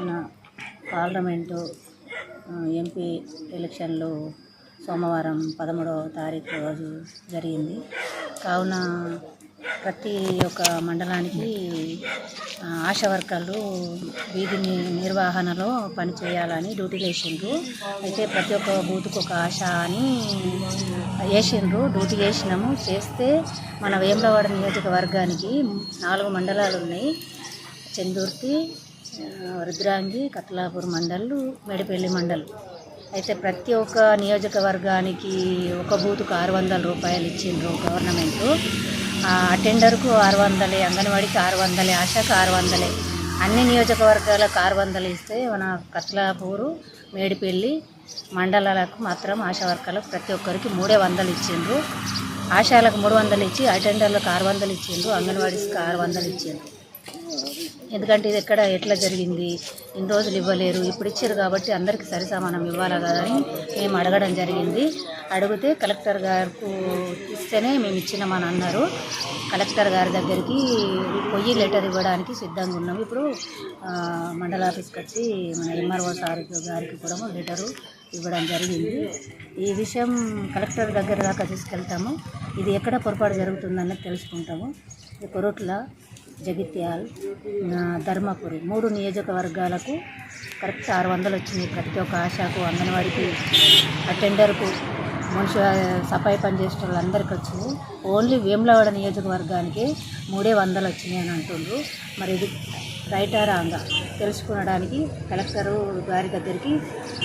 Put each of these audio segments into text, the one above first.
మన parliament MP ఎలక్షన్లు సోమవారం పదమూడవ తారీఖు రోజు జరిగింది. కావున ప్రతి ఒక్క మండలానికి ఆశా వర్కర్లు వీధి నిర్వహణలో పనిచేయాలని డ్యూటీలు వేసిండ్రు అయితే ప్రతి ఒక్క బూత్కు ఒక ఆశ అని వేసిండ్రు డ్యూటీ వేసినాము చేస్తే మన వేములవాడ నియోజకవర్గానికి నాలుగు మండలాలు ఉన్నాయి. చందుర్తి రుద్రాంగి కట్లాపూర్ మండలు మేడిపల్లి మండల్. అయితే ప్రతి ఒక్క నియోజకవర్గానికి ఒక బూతుకు ఆరు వందల రూపాయలు ఇచ్చిండ్రు గవర్నమెంట్. అటెండర్కు ఆరు వందలే అంగన్వాడికి ఆరు వందలే ఆశాకు ఆరు వందలే. అన్ని నియోజకవర్గాలకు ఆరు వందలు ఇస్తే మన కత్లాపూరు మేడిపల్లి మండలాలకు మాత్రం ఆశా వర్గాలకు ప్రతి ఒక్కరికి మూడే వందలు ఇచ్చిండ్రు. ఆశాలకు మూడు వందలు ఇచ్చి అటెండర్లకు ఆరు వందలు ఇచ్చిండ్రు అంగన్వాడీస్కి ఆరు వందలు ఇచ్చిండ్రు. ఎందుకంటే ఇది ఎక్కడ ఎట్లా జరిగింది? ఇన్ని రోజులు ఇవ్వలేరు. ఇప్పుడు ఇచ్చారు కాబట్టి అందరికీ సరి సమానం ఇవ్వాలా కదా అని మేము అడగడం జరిగింది. అడిగితే కలెక్టర్ గారికి ఇస్తేనే మేము ఇచ్చినామని అన్నారు. కలెక్టర్ గారి దగ్గరికి పొయ్యి లెటర్ ఇవ్వడానికి సిద్ధంగా ఉన్నాము ఇప్పుడు మండల ఆఫీస్కి వచ్చి మన ఎంఆర్ఓ సార్ గారికి కూడా లెటరు ఇవ్వడం జరిగింది. ఈ విషయం కలెక్టర్ దగ్గర దాకా తీసుకెళ్తాము. ఇది ఎక్కడ పొరపాటు జరుగుతుందన్నది తెలుసుకుంటాము. ఇది కొరట్ల జగిత్యాల్ ధర్మపురి. మూడు నియోజకవర్గాలకు కరెక్ట్ ఆరు వందలు వచ్చినాయి. ప్రతి ఒక్క ఆశాకు అంగన్వాడికి అటెండర్కు మనిషి సఫాయి పనిచేసే వాళ్ళందరికీ వచ్చినాయి. ఓన్లీ వేములవాడ నియోజకవర్గానికి మూడే వందలు వచ్చినాయి అని అంటుండ్రు. మరి ఇది రైటా రాంగా? తెలుసుకునడానికి కలెక్టర్ గారి దగ్గరికి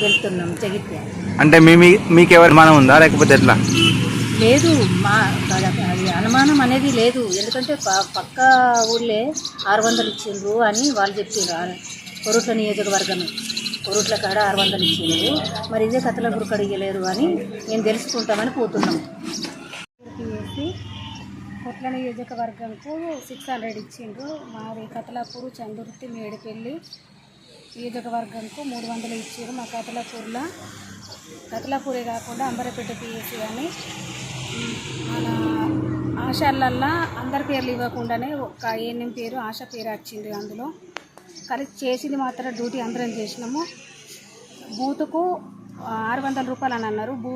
వెళ్తున్నాం. జగిత్యాల్. అంటే మీ- మీకు ఎవరి మనం ఉందా? లేకపోతే ఎట్లా? లేదు మా అది అనుమానం అనేది లేదు. ఎందుకంటే పక్క ఊళ్ళే ఆరు వందలు ఇచ్చిండ్రు అని వాళ్ళు చెప్పారు కొరుట్ల నియోజకవర్గం కొరుట్ల కాడ ఆరు వందలు ఇచ్చిండ్రు. మరి ఇదే కథల గురికి అడిగలేరు అని మేము తెలుసుకుంటామని పోతున్నాం. కొట్ల నియోజకవర్గంకు సిక్స్ హండ్రెడ్ ఇచ్చిండ్రు. మాది కథలాపూరు చందుర్తి మేడిపల్లి నియోజకవర్గంకు మూడు వందలు ఇచ్చారు మా కతలాపూర్లో కతలాపూరే కాకుండా అంబరపేట పిఎస్సి కానీ మన ఆశాలల్లో అందరి పేర్లు ఇవ్వకుండానే ఒక ఏఎన్ఎం పేరు ఆశ పేరు వచ్చింది అందులో. కానీ చేసింది మాత్రం డ్యూటీ అందరం చేసినాము. బూతుకు ఆరు వందల రూపాయలు అని అన్నారు. బూ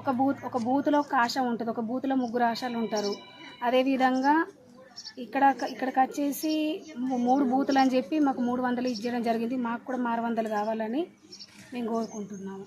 ఒక బూత్ ఒక బూత్లో ఒక ఆశ ఉంటుంది. ఒక బూత్లో ముగ్గురు ఆశలు ఉంటారు. అదేవిధంగా ఇక్కడ ఇక్కడికి వచ్చేసి మూడు బూతులు అని చెప్పి మాకు మూడు వందలు ఇచ్చేయడం జరిగింది. మాకు కూడా ఆరు వందలు కావాలని మేము కోరుకుంటున్నాము.